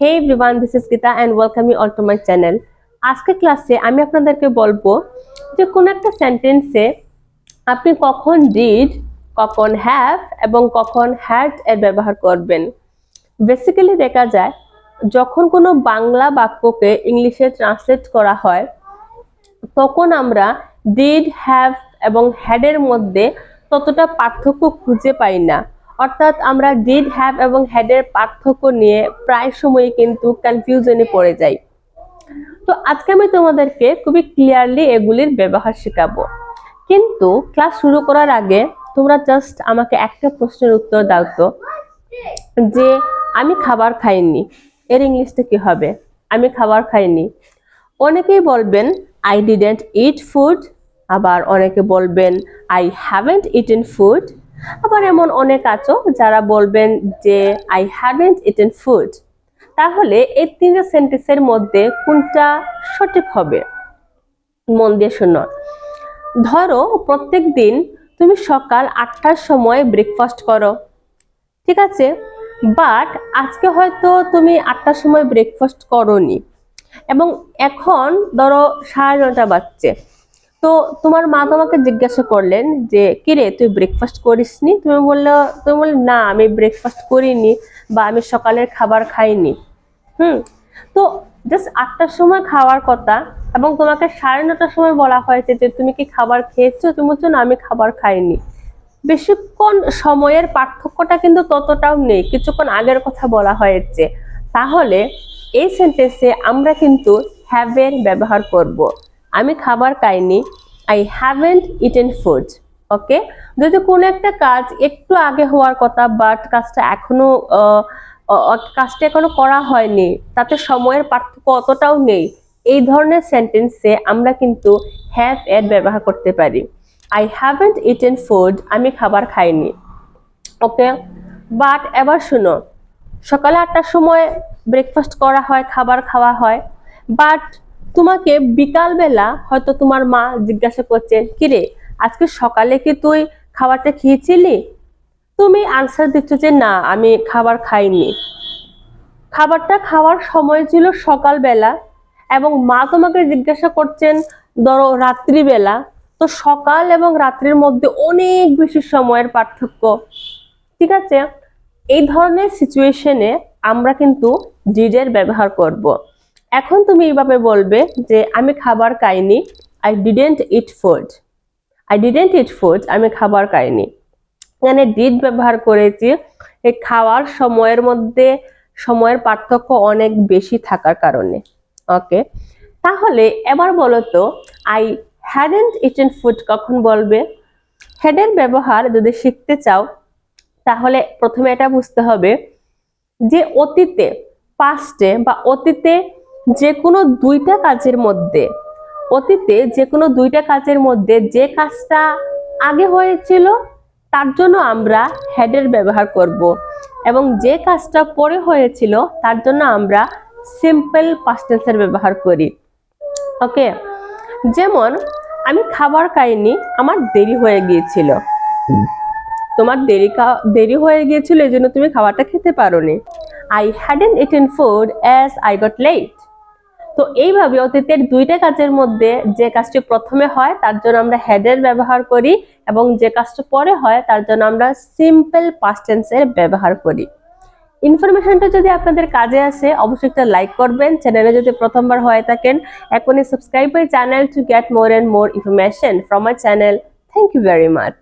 Hey everyone this is Gita and welcome you all to my channel আজকে ক্লাসে আমি আপনাদেরকে বলব যে কোন একটা সেন্টেন্সে আপনি কখন ডিড কখন হ্যাভ এবং কখন হ্যাড এর ব্যবহার করবেন। বেসিক্যালি দেখা যায়, যখন কোনো বাংলা বাক্যকে ইংলিশে ট্রান্সলেট করা হয়, তখন আমরা ডিড হ্যাভ এবং হ্যাডের মধ্যে ততটা পার্থক্য খুঁজে পাই না। অর্থাৎ আমরা ডিড হ্যাভ এবং হ্যাডের পার্থক্য নিয়ে প্রায় সময় কিন্তু কনফিউশনে পড়ে যাই। তো আজকে আমি তোমাদেরকে খুবই ক্লিয়ারলি এগুলির ব্যবহার শেখাবো। কিন্তু ক্লাস শুরু করার আগে তোমরা জাস্ট আমাকে একটা প্রশ্নের উত্তর দাও তো, যে আমি খাবার খাইনি, এর ইংলিশটা কি হবে? আমি খাবার খাইনি। অনেকেই বলবেন আই ডিডেন্ট ইট ফুড আবার অনেকে বলবেন আই হ্যাভেন্ট ইটেন ফুড আবার এমন অনেক আছো যারা বলবেন যে আই হ্যাভেন্ট ইটেন ফুড তাহলে এই তিনটে সেন্টেন্সের মধ্যে কোনটা সঠিক হবে? মন দিয়ে শোনো। ধরো, প্রত্যেক দিন তুমি সকাল আটটার সময় ব্রেকফাস্ট করো। ঠিক আছে? বাট আজকে হয়তো তুমি আটটার সময় ব্রেকফাস্ট করনি। এবং এখন ধরো সাড়ে নটা বাজছে। তো তোমার মা তোমাকে জিজ্ঞাসা করলেন যে, কিরে, তুই ব্রেকফাস্ট করিসনি? তুমি বললে তুমি বললে, না, আমি ব্রেকফাস্ট করিনি বা আমি সকালের খাবার খাইনি। হুম? তো জাস্ট আটটার সময় খাওয়ার কথা এবং তোমাকে সাড়ে নটার সময় বলা হয়েছে যে, তুমি কি খাবার খেয়েছো? তুমি বলছো, না, আমি খাবার খাইনি। বেশিক্ষণ সময়ের পার্থক্যটা কিন্তু ততটাও নেই। কিছুক্ষণ আগের কথা বলা হয়েছে। তাহলে এই সেন্টেন্সে আমরা কিন্তু হ্যাভের ব্যবহার করব। আমি খাবার খাইনি I haven't eaten food okay যদি কোনো একটা কাজ একটু আগে হওয়ার কথা বাট কাজটা এখনও কাজটা এখনও করা হয়নি, তাতে সময়ের পার্থক্য অতটাও নেই, এই ধরনের সেন্টেন্সে আমরা কিন্তু হ্যাভ এর ব্যবহার করতে পারি। আই হ্যাভেন্ট ইটেন ফুড আমি খাবার খাইনি ওকে বাট এবার শুনো, সকালে আটটার সময় ব্রেকফাস্ট করা হয়, খাবার খাওয়া হয় বাট তোমাকে বিকালবেলা হয়তো তোমার মা জিজ্ঞাসা করছেন কিরে, আজকে সকালে কি তুই খাবারটা খেয়েছিলি? তুমি আনসার দিচ্ছ যে, না, আমি খাবার খাইনি। খাবারটা খাওয়ার সময় ছিল সকালবেলা এবং মা তোমাকে জিজ্ঞাসা করছেন, ধরো রাত্রিবেলা। তো সকাল এবং রাত্রির মধ্যে অনেক বেশি সময়ের পার্থক্য। ঠিক আছে? এই ধরনের সিচুয়েশনে আমরা কিন্তু ডিডের ব্যবহার করব। এখন তুমি এইভাবে বলবে যে, আমি খাবার খাইনি I didn't eat food I didn't eat food আমি খাবার খাইনি। এখানে ডিড ব্যবহার করেছি, এই খাওয়ার সময়ের মধ্যে সময়ের পার্থক্য অনেক বেশি থাকার কারণে। ওকে তাহলে এবার বলো তো আই হ্যাডেন্ট ইটেন ফুড কখন বলবে? হ্যাডের ব্যবহার যদি শিখতে চাও, তাহলে প্রথমে এটা বুঝতে হবে যে, অতীতে পাস্টে বা অতীতে যে কোনো দুইটা কাজের মধ্যে, অতীতে যে কোনো দুইটা কাজের মধ্যে যে কাজটা আগে হয়েছিল, তার জন্য আমরা হেডের ব্যবহার করব। এবং যে কাজটা পরে হয়েছিল, তার জন্য আমরা সিম্পল পাস্টেন্সের ব্যবহার করি। ওকে যেমন, আমি খাবার খাইনি, আমার দেরি হয়ে গিয়েছিল। তোমার দেরি দেরি হয়ে গিয়েছিল এই জন্য তুমি খাবারটা খেতে পারোনি। I hadn't eaten food as I got late তো এইভাবে অতীতের দুইটা কাজের মধ্যে যে কাজটি প্রথমে হয়, তার জন্য আমরা হেডের ব্যবহার করি এবং যে কাজটা পরে হয়, তার জন্য আমরা সিম্পল পাস্টেন্সের ব্যবহার করি। ইনফরমেশনটা যদি আপনাদের কাজে আসে, অবশ্যই একটা লাইক করবেন। চ্যানেলে যদি প্রথমবার হয়ে থাকেন, এখনই subscribe my channel to get more and more information from my channel thank you very much